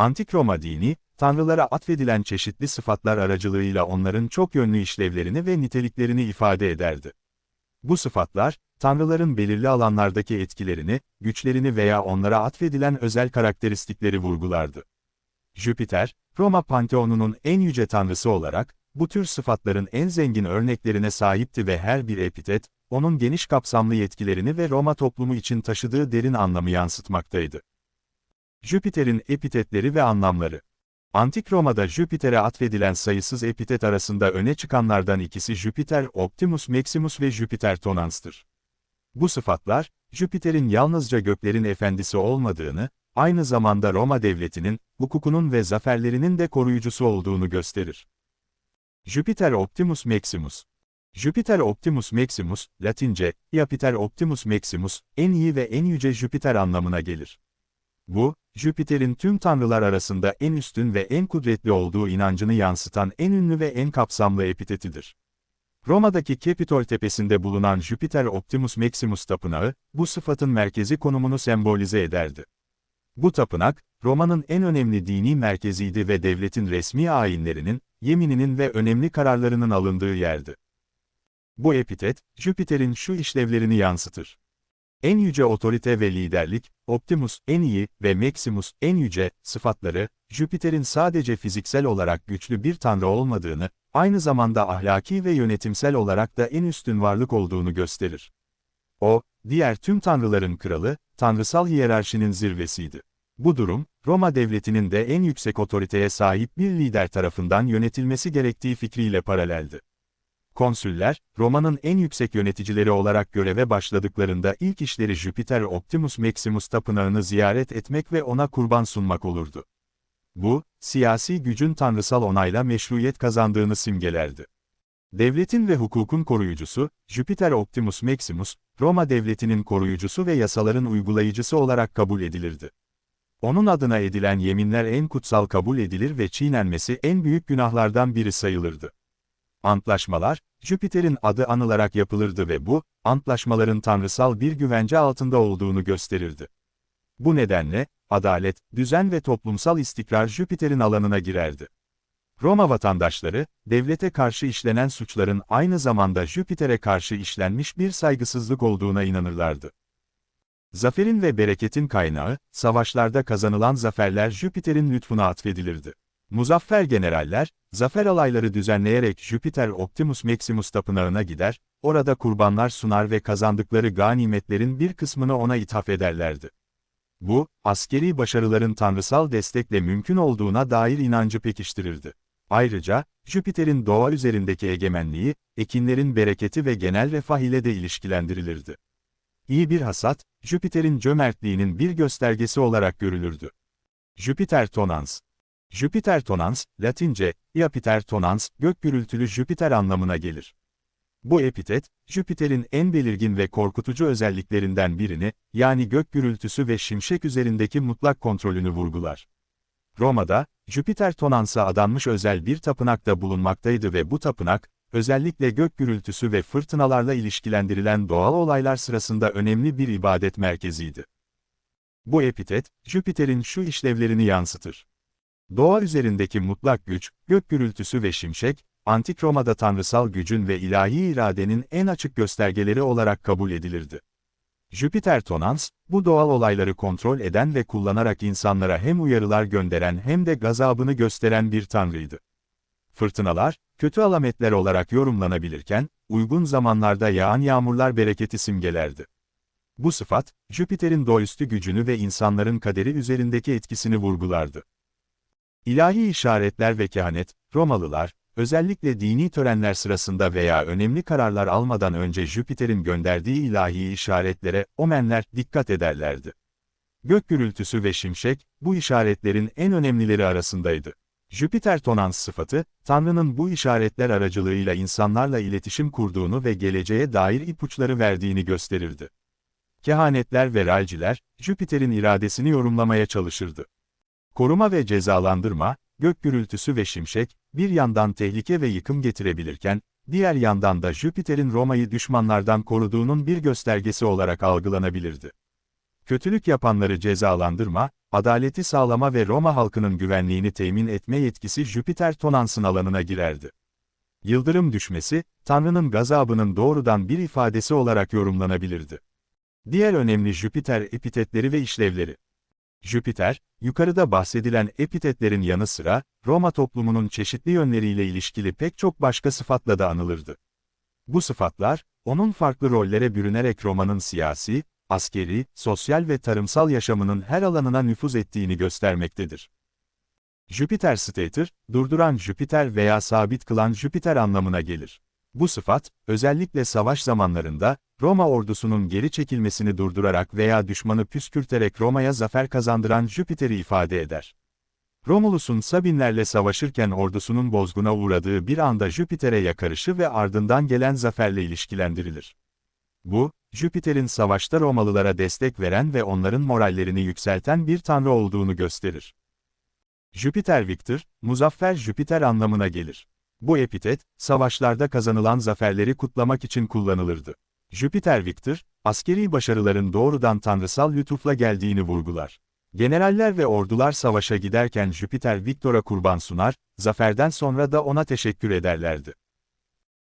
Antik Roma dini, tanrılara atfedilen çeşitli sıfatlar aracılığıyla onların çok yönlü işlevlerini ve niteliklerini ifade ederdi. Bu sıfatlar, tanrıların belirli alanlardaki etkilerini, güçlerini veya onlara atfedilen özel karakteristikleri vurgulardı. Jüpiter, Roma Panteonu'nun en yüce tanrısı olarak, bu tür sıfatların en zengin örneklerine sahipti ve her bir epitet, onun geniş kapsamlı yetkilerini ve Roma toplumu için taşıdığı derin anlamı yansıtmaktaydı. Jüpiter'in epitetleri ve anlamları Antik Roma'da Jüpiter'e atfedilen sayısız epitet arasında öne çıkanlardan ikisi Jüpiter Optimus Maximus ve Jüpiter Tonans'tır. Bu sıfatlar, Jüpiter'in yalnızca göklerin efendisi olmadığını, aynı zamanda Roma devletinin, hukukunun ve zaferlerinin de koruyucusu olduğunu gösterir. Jüpiter Optimus Maximus Jüpiter Optimus Maximus, Latince, Jupiter Optimus Maximus, en iyi ve en yüce Jüpiter anlamına gelir. Bu, Jüpiter'in tüm tanrılar arasında en üstün ve en kudretli olduğu inancını yansıtan en ünlü ve en kapsamlı epitetidir. Roma'daki Capitol tepesinde bulunan Jüpiter Optimus Maximus tapınağı, bu sıfatın merkezi konumunu sembolize ederdi. Bu tapınak, Roma'nın en önemli dini merkeziydi ve devletin resmi ayinlerinin, yemininin ve önemli kararlarının alındığı yerdi. Bu epitet, Jüpiter'in şu işlevlerini yansıtır. En yüce otorite ve liderlik, Optimus, en iyi ve Maximus, en yüce, sıfatları, Jüpiter'in sadece fiziksel olarak güçlü bir tanrı olmadığını, aynı zamanda ahlaki ve yönetimsel olarak da en üstün varlık olduğunu gösterir. O, diğer tüm tanrıların kralı, tanrısal hiyerarşinin zirvesiydi. Bu durum, Roma devletinin de en yüksek otoriteye sahip bir lider tarafından yönetilmesi gerektiği fikriyle paraleldi. Konsüller, Roma'nın en yüksek yöneticileri olarak göreve başladıklarında ilk işleri Jüpiter Optimus Maximus tapınağını ziyaret etmek ve ona kurban sunmak olurdu. Bu, siyasi gücün tanrısal onayla meşruiyet kazandığını simgelerdi. Devletin ve hukukun koruyucusu, Jüpiter Optimus Maximus, Roma devletinin koruyucusu ve yasaların uygulayıcısı olarak kabul edilirdi. Onun adına edilen yeminler en kutsal kabul edilir ve çiğnenmesi en büyük günahlardan biri sayılırdı. Antlaşmalar, Jüpiter'in adı anılarak yapılırdı ve bu, antlaşmaların tanrısal bir güvence altında olduğunu gösterirdi. Bu nedenle, adalet, düzen ve toplumsal istikrar Jüpiter'in alanına girerdi. Roma vatandaşları, devlete karşı işlenen suçların aynı zamanda Jüpiter'e karşı işlenmiş bir saygısızlık olduğuna inanırlardı. Zaferin ve bereketin kaynağı, savaşlarda kazanılan zaferler Jüpiter'in lütfuna atfedilirdi. Muzaffer generaller, zafer alayları düzenleyerek Jüpiter Optimus Maximus tapınağına gider, orada kurbanlar sunar ve kazandıkları ganimetlerin bir kısmını ona ithaf ederlerdi. Bu, askeri başarıların tanrısal destekle mümkün olduğuna dair inancı pekiştirirdi. Ayrıca, Jüpiter'in doğa üzerindeki egemenliği, ekinlerin bereketi ve genel refah ile de ilişkilendirilirdi. İyi bir hasat, Jüpiter'in cömertliğinin bir göstergesi olarak görülürdü. Jüpiter tonans Jüpiter tonans, Latince, Iapiter tonans, gök gürültülü Jüpiter anlamına gelir. Bu epitet, Jüpiter'in en belirgin ve korkutucu özelliklerinden birini, yani gök gürültüsü ve şimşek üzerindeki mutlak kontrolünü vurgular. Roma'da, Jüpiter tonansa adanmış özel bir tapınakta bulunmaktaydı ve bu tapınak, özellikle gök gürültüsü ve fırtınalarla ilişkilendirilen doğal olaylar sırasında önemli bir ibadet merkeziydi. Bu epitet, Jüpiter'in şu işlevlerini yansıtır. Doğa üzerindeki mutlak güç, gök gürültüsü ve şimşek, Antik Roma'da tanrısal gücün ve ilahi iradenin en açık göstergeleri olarak kabul edilirdi. Jüpiter Tonans, bu doğal olayları kontrol eden ve kullanarak insanlara hem uyarılar gönderen hem de gazabını gösteren bir tanrıydı. Fırtınalar, kötü alametler olarak yorumlanabilirken, uygun zamanlarda yağan yağmurlar bereketi simgelerdi. Bu sıfat, Jüpiter'in doğaüstü gücünü ve insanların kaderi üzerindeki etkisini vurgulardı. İlahi işaretler ve kehanet, Romalılar, özellikle dini törenler sırasında veya önemli kararlar almadan önce Jüpiter'in gönderdiği ilahi işaretlere, omenler, dikkat ederlerdi. Gök gürültüsü ve şimşek, bu işaretlerin en önemlileri arasındaydı. Jüpiter tonans sıfatı, Tanrı'nın bu işaretler aracılığıyla insanlarla iletişim kurduğunu ve geleceğe dair ipuçları verdiğini gösterirdi. Kehanetler ve ralciler, Jüpiter'in iradesini yorumlamaya çalışırdı. Koruma ve cezalandırma, gök gürültüsü ve şimşek, bir yandan tehlike ve yıkım getirebilirken, diğer yandan da Jüpiter'in Roma'yı düşmanlardan koruduğunun bir göstergesi olarak algılanabilirdi. kötülük yapanları cezalandırma, adaleti sağlama ve Roma halkının güvenliğini temin etme yetkisi Jüpiter Tonans'ın alanına girerdi. Yıldırım düşmesi, Tanrı'nın gazabının doğrudan bir ifadesi olarak yorumlanabilirdi. Diğer önemli Jüpiter epitetleri ve işlevleri. Jüpiter, yukarıda bahsedilen epitetlerin yanı sıra, Roma toplumunun çeşitli yönleriyle ilişkili pek çok başka sıfatla da anılırdı. Bu sıfatlar, onun farklı rollere bürünerek Roma'nın siyasi, askeri, sosyal ve tarımsal yaşamının her alanına nüfuz ettiğini göstermektedir. Jüpiter stator, durduran Jüpiter veya sabit kılan Jüpiter anlamına gelir. Bu sıfat, özellikle savaş zamanlarında, Roma ordusunun geri çekilmesini durdurarak veya düşmanı püskürterek Roma'ya zafer kazandıran Jüpiter'i ifade eder. Romulus'un Sabinlerle savaşırken ordusunun bozguna uğradığı bir anda Jüpiter'e yakarışı ve ardından gelen zaferle ilişkilendirilir. Bu, Jüpiter'in savaşta Romalılara destek veren ve onların morallerini yükselten bir tanrı olduğunu gösterir. Jüpiter Victor, muzaffer Jüpiter anlamına gelir. Bu epitet, savaşlarda kazanılan zaferleri kutlamak için kullanılırdı. Jüpiter Victor, askeri başarıların doğrudan tanrısal lütufla geldiğini vurgular. Generaller ve ordular savaşa giderken Jüpiter Victor'a kurban sunar, zaferden sonra da ona teşekkür ederlerdi.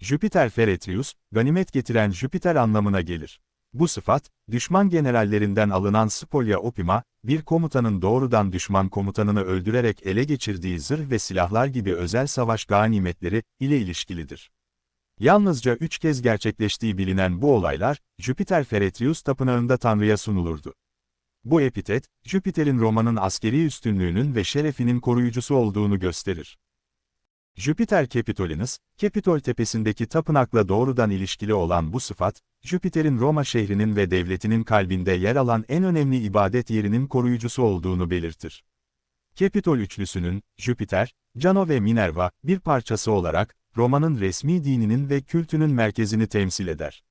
Jüpiter Feretrius, ganimet getiren Jüpiter anlamına gelir. Bu sıfat, düşman generallerinden alınan spolya opima, bir komutanın doğrudan düşman komutanını öldürerek ele geçirdiği zırh ve silahlar gibi özel savaş ganimetleri ile ilişkilidir. Yalnızca üç kez gerçekleştiği bilinen bu olaylar, Jüpiter Feretrius tapınağında Tanrı'ya sunulurdu. Bu epitet, Jüpiter'in Roma'nın askeri üstünlüğünün ve şerefinin koruyucusu olduğunu gösterir. Jüpiter Capitolinus, Capitol tepesindeki tapınakla doğrudan ilişkili olan bu sıfat, Jüpiter'in Roma şehrinin ve devletinin kalbinde yer alan en önemli ibadet yerinin koruyucusu olduğunu belirtir. Capitol üçlüsünün, Jüpiter, Cano ve Minerva, bir parçası olarak, Roma'nın resmi dininin ve kültünün merkezini temsil eder.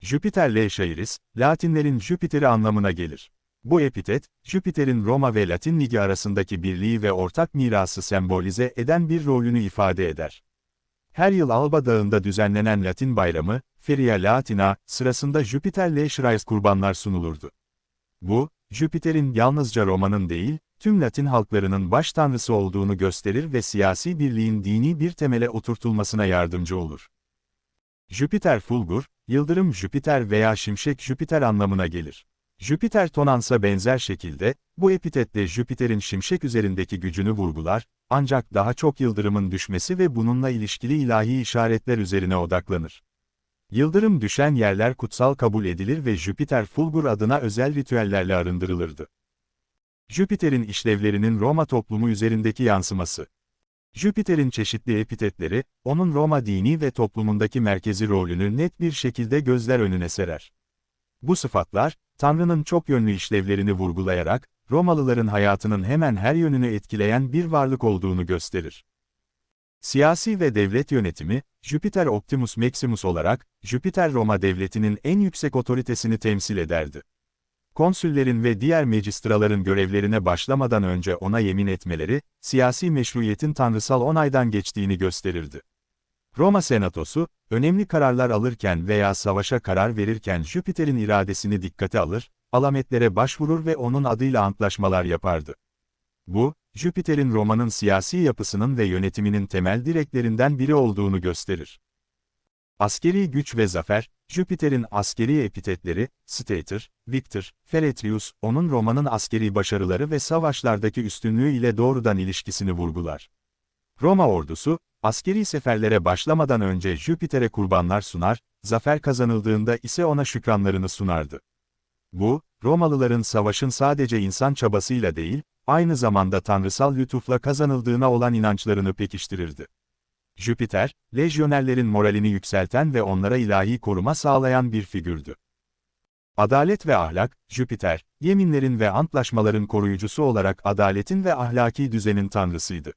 Jüpiter Leşairis, Latinlerin Jüpiter'i anlamına gelir. Bu epitet, Jüpiter'in Roma ve Latin Ligi arasındaki birliği ve ortak mirası sembolize eden bir rolünü ifade eder. Her yıl Alba Dağı'nda düzenlenen Latin bayramı, Feria Latina, sırasında Jüpiter Leşairis kurbanlar sunulurdu. Bu, Jüpiter'in yalnızca Roma'nın değil, tüm Latin halklarının baş tanrısı olduğunu gösterir ve siyasi birliğin dini bir temele oturtulmasına yardımcı olur. Jüpiter Fulgur, yıldırım Jüpiter veya şimşek Jüpiter anlamına gelir. Jüpiter Tonans'a benzer şekilde, bu epitetle Jüpiter'in şimşek üzerindeki gücünü vurgular, ancak daha çok yıldırımın düşmesi ve bununla ilişkili ilahi işaretler üzerine odaklanır. Yıldırım düşen yerler kutsal kabul edilir ve Jüpiter Fulgur adına özel ritüellerle arındırılırdı. Jüpiter'in işlevlerinin Roma toplumu üzerindeki yansıması. Jüpiter'in çeşitli epitetleri, onun Roma dini ve toplumundaki merkezi rolünü net bir şekilde gözler önüne serer. Bu sıfatlar, Tanrı'nın çok yönlü işlevlerini vurgulayarak, Romalıların hayatının hemen her yönünü etkileyen bir varlık olduğunu gösterir. Siyasi ve devlet yönetimi, Jüpiter Optimus Maximus olarak, Jüpiter Roma devletinin en yüksek otoritesini temsil ederdi. Konsüllerin ve diğer magistraların görevlerine başlamadan önce ona yemin etmeleri, siyasi meşruiyetin tanrısal onaydan geçtiğini gösterirdi. Roma Senatosu, önemli kararlar alırken veya savaşa karar verirken Jüpiter'in iradesini dikkate alır, alametlere başvurur ve onun adıyla antlaşmalar yapardı. Bu, Jüpiter'in Roma'nın siyasi yapısının ve yönetiminin temel direklerinden biri olduğunu gösterir. Askeri güç ve zafer, Jüpiter'in askeri epitetleri, Stator, Victor, Feretrius, onun Roma'nın askeri başarıları ve savaşlardaki üstünlüğü ile doğrudan ilişkisini vurgular. Roma ordusu, askeri seferlere başlamadan önce Jüpiter'e kurbanlar sunar, zafer kazanıldığında ise ona şükranlarını sunardı. Bu, Romalıların savaşın sadece insan çabasıyla değil, aynı zamanda tanrısal lütufla kazanıldığına olan inançlarını pekiştirirdi. Jüpiter, lejyonerlerin moralini yükselten ve onlara ilahi koruma sağlayan bir figürdü. Adalet ve ahlak, Jüpiter, yeminlerin ve antlaşmaların koruyucusu olarak adaletin ve ahlaki düzenin tanrısıydı.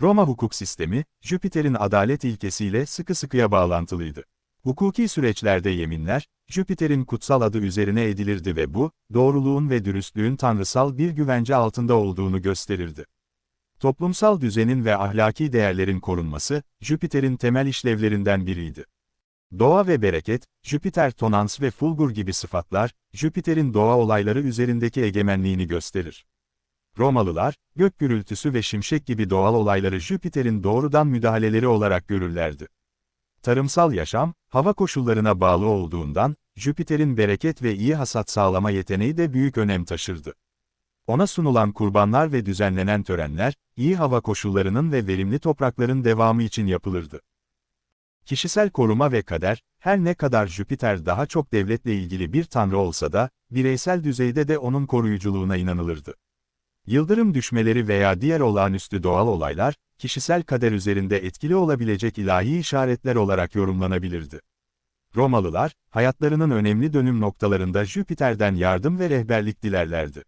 Roma hukuk sistemi, Jüpiter'in adalet ilkesiyle sıkı sıkıya bağlantılıydı. Hukuki süreçlerde yeminler, Jüpiter'in kutsal adı üzerine edilirdi ve bu, doğruluğun ve dürüstlüğün tanrısal bir güvence altında olduğunu gösterirdi. Toplumsal düzenin ve ahlaki değerlerin korunması, Jüpiter'in temel işlevlerinden biriydi. Doğa ve bereket, Jüpiter tonans ve fulgur gibi sıfatlar, Jüpiter'in doğa olayları üzerindeki egemenliğini gösterir. Romalılar, gök gürültüsü ve şimşek gibi doğal olayları Jüpiter'in doğrudan müdahaleleri olarak görürlerdi. Tarımsal yaşam, hava koşullarına bağlı olduğundan, Jüpiter'in bereket ve iyi hasat sağlama yeteneği de büyük önem taşırdı. Ona sunulan kurbanlar ve düzenlenen törenler, iyi hava koşullarının ve verimli toprakların devamı için yapılırdı. Kişisel koruma ve kader, her ne kadar Jüpiter daha çok devletle ilgili bir tanrı olsa da, bireysel düzeyde de onun koruyuculuğuna inanılırdı. Yıldırım düşmeleri veya diğer olağanüstü doğal olaylar, kişisel kader üzerinde etkili olabilecek ilahi işaretler olarak yorumlanabilirdi. Romalılar, hayatlarının önemli dönüm noktalarında Jüpiter'den yardım ve rehberlik dilerlerdi.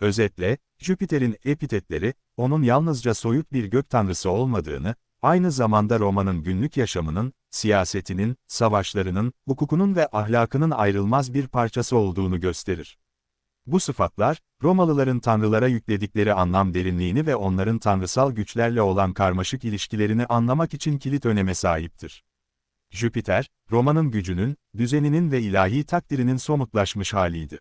Özetle, Jüpiter'in epitetleri, onun yalnızca soyut bir gök tanrısı olmadığını, aynı zamanda Roma'nın günlük yaşamının, siyasetinin, savaşlarının, hukukunun ve ahlakının ayrılmaz bir parçası olduğunu gösterir. Bu sıfatlar, Romalıların tanrılara yükledikleri anlam derinliğini ve onların tanrısal güçlerle olan karmaşık ilişkilerini anlamak için kilit öneme sahiptir. Jüpiter, Roma'nın gücünün, düzeninin ve ilahi takdirinin somutlaşmış haliydi.